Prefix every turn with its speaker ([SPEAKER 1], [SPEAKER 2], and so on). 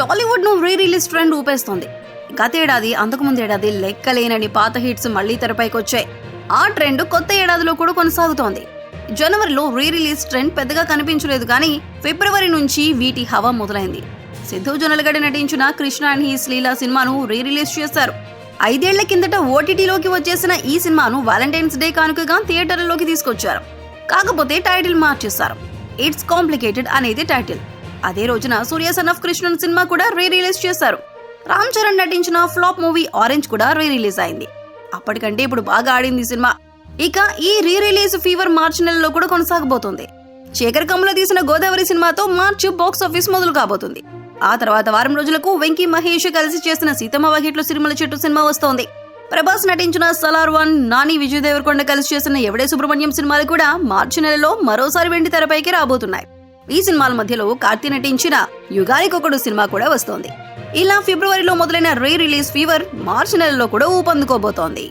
[SPEAKER 1] టాలీవుడ్ను re release trend ఊపేస్తోంది. గతేడాది అంతకుముందు ఏడాది లెక్కలేనని పాత హిట్స్ మళ్ళీ తెరపైకి వచ్చాయి. ఆ ట్రెండ్ కొత్త ఏడాదిలో కూడా కొనసాగుతోంది. జనవరిలో రీ రిలీజ్ ట్రెండ్ పెద్దగా కనిపించలేదు కానీ ఫిబ్రవరి నుంచి వీటి హవా మొదలైంది. సిద్ధు జొన్నలగడ్డ నటించిన కృష్ణ అండ్ హీస్ లీలా సినిమాను రీ రిలీజ్ చేశారు. ఐదేళ్ళ కిందట ఓటీటీలోకి వచ్చేసిన ఈ సినిమాను వాలంటైన్స్ డే కానుకగా థియేటర్లలోకి తీసుకొచ్చారు. కాకపోతే టైటిల్ మార్చేశారు. ఇట్స్ కాంప్లికేటెడ్ అనేది టైటిల్. అదే రోజున Surya son of Krishnan cinema కూడా రీ రిలీజ్ చేశారు. రామ్ చరణ్ నటించిన ఫ్లాప్ మూవీ ఆరెంజ్ కూడా రీ రిలీజ్ అయింది. అప్పటికంటే ఇప్పుడు బాగా ఆడింది ఈ సినిమా. ఇక ఈ రీ రిలీజ్ ఫీవర్ మార్చి నెలలో కూడా కొనసాగబోతుంది. శేఖర్ కమ్ముల తీసిన గోదావరి సినిమాతో మార్చి బాక్స్ ఆఫీస్ మొదలు కాబోతుంది. ఆ తర్వాత వారం రోజులకు వెంకీ మహేష్ కలిసి చేసిన సీతమ్మ వాకిట్లో సిరిమల చెట్టు సినిమా వస్తోంది. ప్రభాస్ నటించిన సలార్ వన్ నాని విజయ్ దేవరకొండ కలిసి చేసిన ఎవడే సుబ్రహ్మణ్యం సినిమాలు కూడా మార్చి నెలలో మరోసారి వెండి తెరపైకి రాబోతున్నాయి. ఈ సినిమాల మధ్యలో కార్తీ నటించిన యుగానికొకడు సినిమా కూడా వస్తోంది. ఇలా ఫిబ్రవరిలో మొదలైన రీ రిలీజ్ ఫీవర్ మార్చి నెలలో కూడా ఊపందుకోబోతోంది.